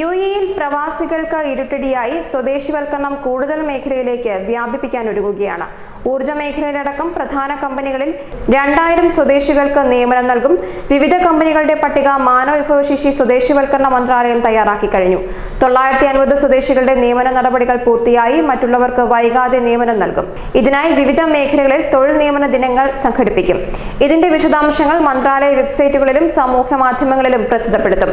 U എയിൽ പ്രവാസികൾക്ക് ഇരുട്ടടിയായി സ്വദേശിവൽക്കരണം കൂടുതൽ മേഖലയിലേക്ക് വ്യാപിപ്പിക്കാൻ ഒരുങ്ങുകയാണ്. ഊർജ മേഖലയിലടക്കം പ്രധാന കമ്പനികളിൽ രണ്ടായിരം സ്വദേശികൾക്ക് നിയമനം നൽകും. വിവിധ കമ്പനികളുടെ പട്ടിക മാനവ വിഭവശേഷി സ്വദേശിവൽക്കരണ മന്ത്രാലയം തയ്യാറാക്കി കഴിഞ്ഞു. തൊള്ളായിരത്തി അൻപത് സ്വദേശികളുടെ നിയമന നടപടികൾ പൂർത്തിയായി മറ്റുള്ളവർക്ക് വൈകാതെ നിയമനം നൽകും. ഇതിനായി വിവിധ മേഖലകളിൽ തൊഴിൽ നിയമന ദിനങ്ങൾ സംഘടിപ്പിക്കും. ഇതിന്റെ വിശദാംശങ്ങൾ മന്ത്രാലയ വെബ്സൈറ്റുകളിലും സമൂഹ മാധ്യമങ്ങളിലും പ്രസിദ്ധപ്പെടുത്തും.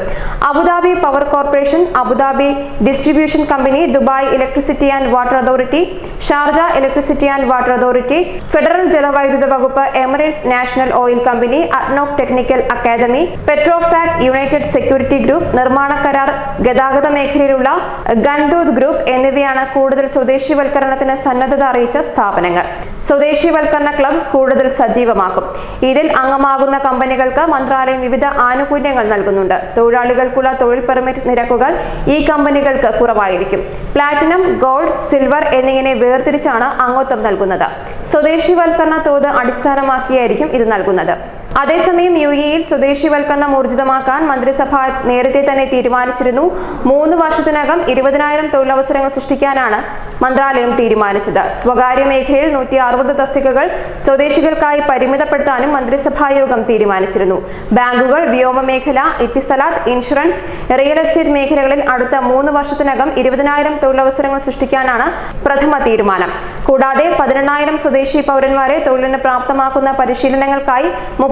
Abu Dhabi power corporation Abu Dhabi distribution company Dubai electricity and water authority Sharjah electricity and water authority federal ജലവൈദ്യുത വകുപ്പ് Emirates national oil company ADNOC technical academy Petrofac united security group നിർമ്മാണ കരാർ ഗതാഗത മേഖലയിലുള്ള ഗൻദൂത് ഗ്രൂപ്പ് എന്നിവയാണ് കൂടുതൽ സ്വദേശിവൽക്കരണത്തിന് സന്നദ്ധത അറിയിച്ച സ്ഥാപനങ്ങൾ. സ്വദേശിവൽക്കരണ ക്ലബ് കൂടുതൽ സജീവമാക്കും. ഇതിൽ അംഗമാകുന്ന കമ്പനികൾക്ക് മന്ത്രാലയം വിവിധ ആനുകൂല്യങ്ങൾ നൽകുന്നുണ്ട്. തൊഴിലാളികൾക്കുള്ള തൊഴിൽ പെർമിറ്റ് നിരക്കുകൾ ഈ കമ്പനികൾക്ക് കുറവായിരിക്കും. പ്ലാറ്റിനം ഗോൾഡ് സിൽവർ എന്നിങ്ങനെ വേർതിരിച്ചാണ് അംഗത്വം നൽകുന്നത്. സ്വദേശിവൽക്കരണ തോത് അടിസ്ഥാനമാക്കിയായിരിക്കും ഇത് നൽകുന്നത്. അതേസമയം യു എയിൽ സ്വദേശിവൽക്കരണം ഊർജിതമാക്കാൻ മന്ത്രിസഭ നേരത്തെ തന്നെ തീരുമാനിച്ചിരുന്നു. മൂന്ന് വർഷത്തിനകം ഇരുപതിനായിരം തൊഴിലവസരങ്ങൾ സൃഷ്ടിക്കാനാണ് മന്ത്രാലയം തീരുമാനിച്ചത്. സ്വകാര്യ മേഖലയിൽ നൂറ്റി അറുപത് തസ്തികകൾ സ്വദേശികൾക്കായി പരിമിതപ്പെടുത്താനും മന്ത്രിസഭായോഗം തീരുമാനിച്ചിരുന്നു. ബാങ്കുകൾ വ്യോമ മേഖല ഇത്തിസലാത്ത് ഇൻഷുറൻസ് റിയൽ എസ്റ്റേറ്റ് മേഖലകളിൽ അടുത്ത മൂന്ന് വർഷത്തിനകം ഇരുപതിനായിരം തൊഴിലവസരങ്ങൾ സൃഷ്ടിക്കാനാണ് പ്രഥമ തീരുമാനം. കൂടാതെ പതിനെണ്ണായിരം സ്വദേശി പൗരന്മാരെ തൊഴിലിന് പ്രാപ്തമാക്കുന്ന പരിശീലനങ്ങൾക്കായി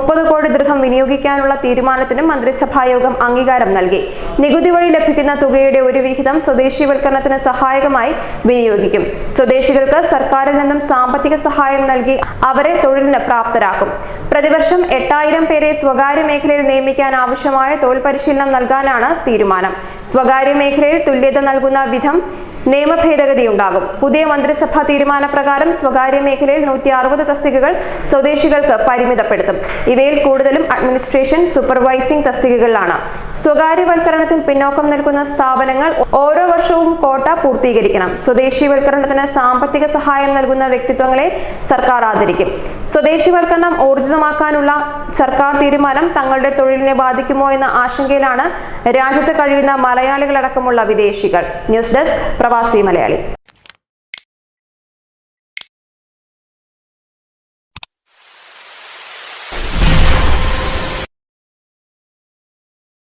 മുപ്പത് കോടി ദൃഹം വിനിയോഗിക്കാനുള്ള തീരുമാനത്തിന് മന്ത്രിസഭായോഗം അംഗീകാരം നൽകി. നികുതി വഴി ലഭിക്കുന്ന തുകയുടെ ഒരു വിഹിതം സ്വദേശീവൽക്കരണത്തിന് സഹായകമായി വിനിയോഗിക്കും. സ്വദേശികൾക്ക് സർക്കാരിൽ നിന്നും സാമ്പത്തിക സഹായം നൽകി അവരെ തൊഴിലിന് പ്രാപ്തരാക്കും. പ്രതിവർഷം എട്ടായിരം പേരെ സ്വകാര്യ മേഖലയിൽ നിയമിക്കാൻ ആവശ്യമായ തൊഴിൽ പരിശീലനം നൽകാനാണ് തീരുമാനം. സ്വകാര്യ മേഖലയിൽ തുല്യത നൽകുന്ന വിധം നിയമ ഭേദഗതിയുണ്ടാകും പുതിയ മന്ത്രിസഭാ തീരുമാനപ്രകാരം സ്വകാര്യ മേഖലയിൽ നൂറ്റി അറുപത് തസ്തികകൾ സ്വദേശികൾക്ക് പരിമിതപ്പെടുത്തും. ഇവയിൽ കൂടുതലും അഡ്മിനിസ്ട്രേഷൻ സൂപ്പർവൈസിംഗ് തസ്തികകളിലാണ്. സ്വകാര്യവൽക്കരണത്തിൽ പിന്നോക്കം നിൽക്കുന്ന സ്ഥാപനങ്ങൾ ഓരോ വർഷവും കോട്ട പൂർത്തീകരിക്കണം. സ്വദേശിവൽക്കരണത്തിന് സാമ്പത്തിക സഹായം നൽകുന്ന വ്യക്തിത്വങ്ങളെ സർക്കാർ ആദരിക്കും. സ്വദേശിവൽക്കരണം ഊർജിതമാക്കാനുള്ള സർക്കാർ തീരുമാനം തങ്ങളുടെ തൊഴിലിനെ ബാധിക്കുമോ എന്ന ആശങ്കയിലാണ് രാജ്യത്ത് കഴിയുന്ന മലയാളികളടക്കമുള്ള വിദേശികൾ. ന്യൂസ് ഡെസ്ക് പ്രവാസി മലയാളി.